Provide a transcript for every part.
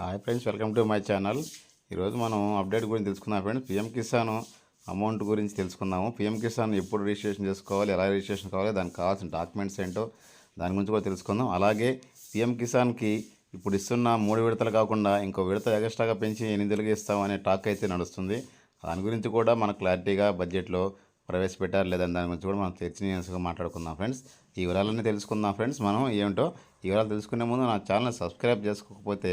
Hi friends welcome to my channel. ఈరోజు మనం update గురించి తెలుసుకుందాం ఫ్రెండ్స్. పిఎం కిసాన్ అమౌంట్ గురించి తెలుసుకుందాము. పిఎం కిసాన్ ఎప్పుడు రిజిస్ట్రేషన్ చేసుకోవాలి ఎలా రిజిస్ట్రేషన్ కావాలి దానికి కావాల్సిన డాక్యుమెంట్స్ ఏంటో దాని గురించి కూడా తెలుసుకుందాం. అలాగే పిఎం కిసాన్కి ఇప్పుడు ఇస్తున్న మూడు విడతలు కాకుండా ఇంకో విడత ఎగస్ట్రాగా పెంచి ఎనిమిదిలుగా ఇస్తామనే టాక్ అయితే నడుస్తుంది. దాని గురించి కూడా మన క్లారిటీగా బడ్జెట్లో ప్రవేశపెట్టారు లేదని దాని గురించి కూడా మనం చర్చనీయంగా మాట్లాడుకుందాం ఫ్రెండ్స్. ఈ వివరాలన్నీ తెలుసుకుందాం ఫ్రెండ్స్. మనం ఏమిటో ఈ వివరాలు తెలుసుకునే ముందు నా ఛానల్ సబ్స్క్రైబ్ చేసుకోకపోతే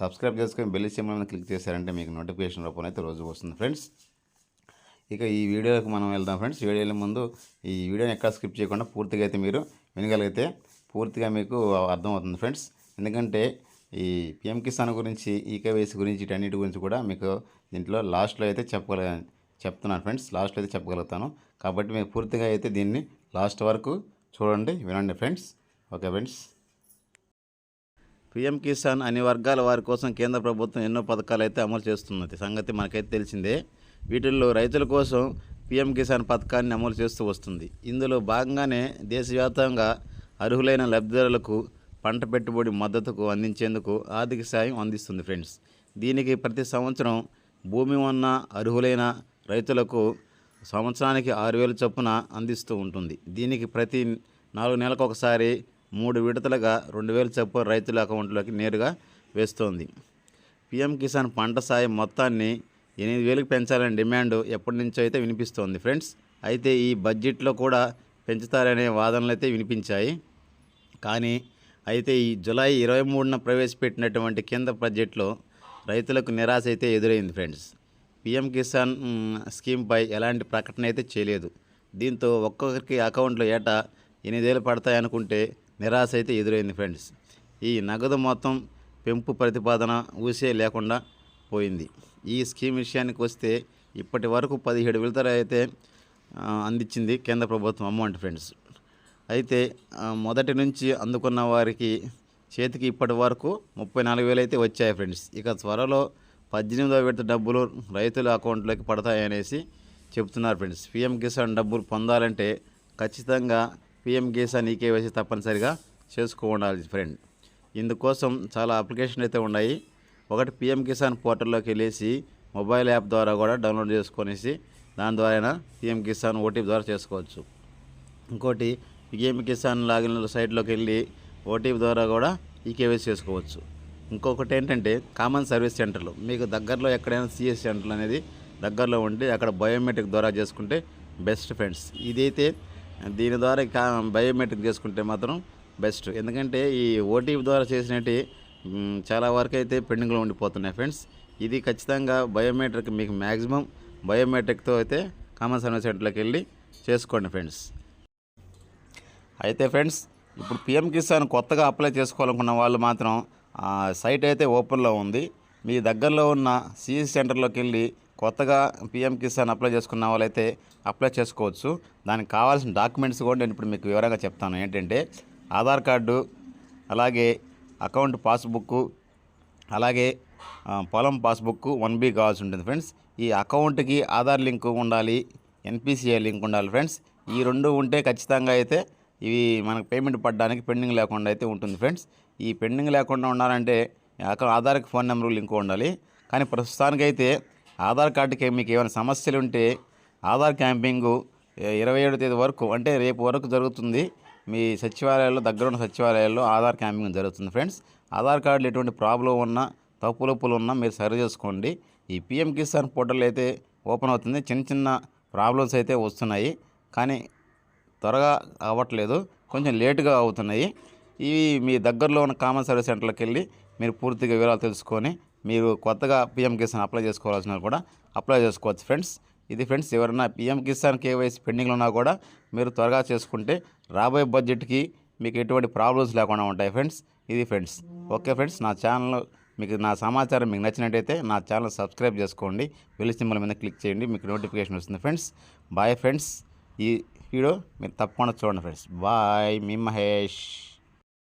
సబ్స్క్రైబ్ చేసుకొని బెల్ సింబల్ క్లిక్ చేశారంటే మీకు నోటిఫికేషన్ రూపంలో అయితే రోజు వస్తుంది ఫ్రెండ్స్. ఇక ఈ వీడియోకి మనం వెళ్దాం ఫ్రెండ్స్. వీడియో వెళ్ళే ముందు ఈ వీడియోని ఎక్కడ స్కిప్ చేయకుండా పూర్తిగా అయితే మీరు వినగలిగితే పూర్తిగా మీకు అర్థమవుతుంది ఫ్రెండ్స్. ఎందుకంటే ఈ పిఎం కిసాన్ గురించి ఈకేవైసీ గురించి ఇటన్నిటి గురించి కూడా మీకు దీంట్లో లాస్ట్లో అయితే చెప్పగల చెప్తున్నాను ఫ్రెండ్స్. లాస్ట్లో అయితే చెప్పగలుగుతాను. కాబట్టి మీకు పూర్తిగా అయితే దీన్ని లాస్ట్ వరకు చూడండి వినండి friends. Okay friends. PM Kisan అన్ని వర్గాల వారి కోసం కేంద్ర ప్రభుత్వం ఎన్నో పథకాలు అయితే అమలు చేస్తున్నది. సంగతి మనకైతే తెలిసిందే. వీటిల్లో రైతుల కోసం పిఎం కిసాన్ పథకాన్ని అమలు చేస్తూ వస్తుంది. ఇందులో భాగంగానే దేశవ్యాప్తంగా అర్హులైన లబ్ధిదారులకు పంట పెట్టుబడి మద్దతుకు అందించేందుకు ఆర్థిక సాయం అందిస్తుంది ఫ్రెండ్స్. దీనికి ప్రతి సంవత్సరం భూమి ఉన్న అర్హులైన రైతులకు సంవత్సరానికి ఆరు వేల చొప్పున అందిస్తూ ఉంటుంది. దీనికి ప్రతి నాలుగు నెలలకు ఒకసారి మూడు విడతలుగా రెండు వేలు చొప్పున రైతుల అకౌంట్లోకి నేరుగా వేస్తోంది. పిఎం కిసాన్ పంట సాయం మొత్తాన్ని ఎనిమిది వేలకు పెంచాలనే డిమాండ్ ఎప్పటి నుంచో అయితే వినిపిస్తోంది. ఫ్రెండ్స్ అయితే ఈ బడ్జెట్లో కూడా పెంచుతారనే వాదనలు అయితే వినిపించాయి. కానీ అయితే ఈ జూలై ఇరవై మూడున ప్రవేశపెట్టినటువంటి కేంద్ర బడ్జెట్లో రైతులకు నిరాశ అయితే ఎదురైంది ఫ్రెండ్స్. పిఎం కిసాన్ స్కీమ్పై ఎలాంటి ప్రకటన అయితే చేయలేదు. దీంతో ఒక్కొక్కరికి అకౌంట్లో ఏటా ఎనిమిదేళ్ళు పడతాయనుకుంటే నిరాశ అయితే ఎదురైంది ఫ్రెండ్స్. ఈ నగదు మొత్తం పెంపు ప్రతిపాదన ఊసే లేకుండా పోయింది. ఈ స్కీమ్ విషయానికి వస్తే ఇప్పటి వరకు పదిహేడు విడతలు అయితే అందించింది కేంద్ర ప్రభుత్వం అమౌంట్ ఫ్రెండ్స్. అయితే మొదటి నుంచి అందుకున్న వారికి చేతికి ఇప్పటి వరకు ముప్పై నాలుగు వేలు అయితే వచ్చాయి ఫ్రెండ్స్. ఇక త్వరలో పద్దెనిమిదవ విడత డబ్బులు రైతుల అకౌంట్లోకి పడతాయనేసి చెప్తున్నారు ఫ్రెండ్స్. పిఎం కిసాన్ డబ్బులు పొందాలంటే ఖచ్చితంగా పిఎం కిసాన్ ఈకేవైసీ తప్పనిసరిగా చేసుకో ఉండాలి ఫ్రెండ్ ఇందుకోసం చాలా అప్లికేషన్ అయితే ఉన్నాయి. ఒకటి పిఎం కిసాన్ పోర్టల్లోకి వెళ్ళేసి మొబైల్ యాప్ ద్వారా కూడా డౌన్లోడ్ చేసుకొనేసి దాని ద్వారా పిఎం కిసాన్ ఓటీపీ ద్వారా చేసుకోవచ్చు. ఇంకోటి పిఎం కిసాన్ లాగిన్ సైట్లోకి వెళ్ళి ఓటీపీ ద్వారా కూడా ఈకేవైసీ చేసుకోవచ్చు. ఇంకొకటి ఏంటంటే కామన్ సర్వీస్ సెంటర్లు మీకు దగ్గరలో ఎక్కడైనా సిఎస్ సెంటర్లు అనేది దగ్గరలో ఉండి అక్కడ బయోమెట్రిక్ ద్వారా చేసుకుంటే బెస్ట్ ఫ్రెండ్స్ ఇదైతే దీని ద్వారా బయోమెట్రిక్ చేసుకుంటే మాత్రం బెస్ట్. ఎందుకంటే ఈ ఓటీపీ ద్వారా చేసినట్టు చాలా వరకు అయితే పెండింగ్లో ఉండిపోతున్నాయి ఫ్రెండ్స్. ఇది ఖచ్చితంగా బయోమెట్రిక్ మీకు మ్యాక్సిమం బయోమెట్రిక్తో అయితే కామన్ సర్వీస్ సెంటర్లోకి వెళ్ళి చేసుకోండి ఫ్రెండ్స్. అయితే ఫ్రెండ్స్ ఇప్పుడు పిఎం కిసాన్ కొత్తగా అప్లై చేసుకోవాలనుకున్న వాళ్ళు మాత్రం సైట్ అయితే ఓపెన్లో ఉంది. మీ దగ్గరలో ఉన్న సిఎస్ సెంటర్లోకి వెళ్ళి కొత్తగా పిఎం కిసాన్ అప్లై చేసుకున్న వాళ్ళైతే అప్లై చేసుకోవచ్చు. దానికి కావాల్సిన డాక్యుమెంట్స్ కూడా నేను ఇప్పుడు మీకు వివరంగా చెప్తాను. ఏంటంటే ఆధార్ కార్డు అలాగే అకౌంట్ పాస్బుక్ అలాగే పొలం పాస్బుక్ వన్ బి కావాల్సి ఉంటుంది ఫ్రెండ్స్. ఈ అకౌంట్కి ఆధార్ లింక్ ఉండాలి ఎన్పిసిఐ లింక్ ఉండాలి ఫ్రెండ్స్. ఈ రెండు ఉంటే ఖచ్చితంగా అయితే ఇవి మనకు పేమెంట్ పడడానికి పెండింగ్ లేకుండా అయితే ఉంటుంది ఫ్రెండ్స్. ఈ పెండింగ్ లేకుండా ఉండాలంటే ఆధార్కి ఫోన్ నెంబర్ లింక్ ఉండాలి. కానీ ప్రస్తుతానికైతే ఆధార్ కార్డుకి మీకు ఏమైనా సమస్యలు ఉంటే ఆధార్ క్యాంపింగు ఇరవై ఏడు తేదీ వరకు అంటే రేపు వరకు జరుగుతుంది. మీ సచివాలయాల్లో దగ్గర ఉన్న సచివాలయాల్లో ఆధార్ క్యాంపింగ్ జరుగుతుంది. ఫ్రెండ్స్ ఆధార్ కార్డులో ఎటువంటి ప్రాబ్లం ఉన్నా తప్పులొప్పులు ఉన్నా మీరు సరి చేసుకోండి. ఈ పిఎం కిసాన్ పోర్టల్ అయితే ఓపెన్ అవుతుంది. చిన్న చిన్న ప్రాబ్లమ్స్ అయితే వస్తున్నాయి. కానీ త్వరగా అవ్వట్లేదు. కొంచెం లేటుగా అవుతున్నాయి. ఇవి మీ దగ్గరలో ఉన్న కామన్ సర్వీస్ సెంటర్కి వెళ్ళి మీరు పూర్తిగా వివరాలు తెలుసుకొని మీరు కొత్తగా పిఎం కిసాన్ అప్లై చేసుకోవాల్సిన కూడా అప్లై చేసుకోవచ్చు ఫ్రెండ్స్. ఇది ఫ్రెండ్స్ ఎవరైనా పిఎం కిసాన్ కేవైసీ పెండింగ్లో ఉన్నా కూడా మీరు త్వరగా చేసుకుంటే రాబోయే బడ్జెట్కి మీకు ఎటువంటి ప్రాబ్లమ్స్ లేకుండా ఉంటాయి ఫ్రెండ్స్. ఇది ఫ్రెండ్స్. ఓకే ఫ్రెండ్స్ నా ఛానల్ మీకు నా సమాచారం మీకు నచ్చినట్టయితే నా ఛానల్ సబ్స్క్రైబ్ చేసుకోండి. వెళ్ళి సింబల్ మీద క్లిక్ చేయండి మీకు నోటిఫికేషన్ వస్తుంది ఫ్రెండ్స్. Bye friends. ఈ వీడియో మీరు తప్పకుండా చూడండి ఫ్రెండ్స్. బాయ్ మీ మహేష్.